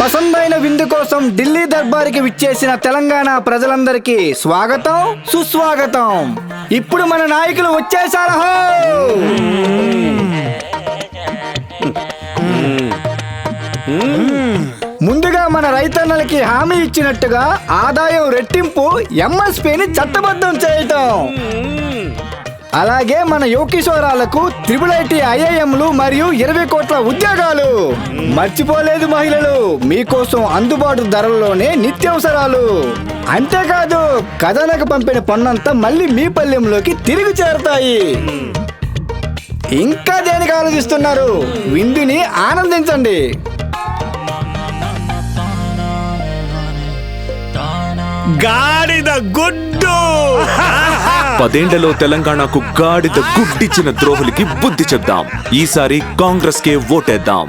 పసందైన విందు కోసం ఢిల్లీ దర్బార్కి విచ్చేసిన తెలంగాణ ప్రజలందరికీ స్వాగతం సుస్వాగతం. ఇప్పుడు మన నాయకులు వచ్చేసారు ముందుగా మన రైతన్నలకి హామీ ఇచ్చినట్టుగా ఆదాయం రెట్టింపు ఎంఎస్పీని చట్టబద్ధం చేయటం. అలాగే మన యోకిశోరాలకు త్రిబుల్ ఐటీ ఐఐఎంలు మరియు ఇరవై కోట్ల ఉద్యోగాలు. మర్చిపోలేదు మహిళలు మీకోసం అందుబాటు ధరల్లోనే నిత్యావసరాలు. అంతేకాదు కథనకు పంపిన పన్నంతా మళ్ళీ మీ పల్లెంలోకి తిరిగి చేరుతాయి. ఇంకా దేనికి ఆలోచిస్తున్నారు? విందుని ఆనందించండి. గాడిద గుడ్డు పదేండ్లలో తెలంగాణకు గాడిద గుడ్డిచ్చిన ద్రోహులకి బుద్ధి చెప్దాం. ఈసారి కాంగ్రెస్ కే ఓటేద్దాం.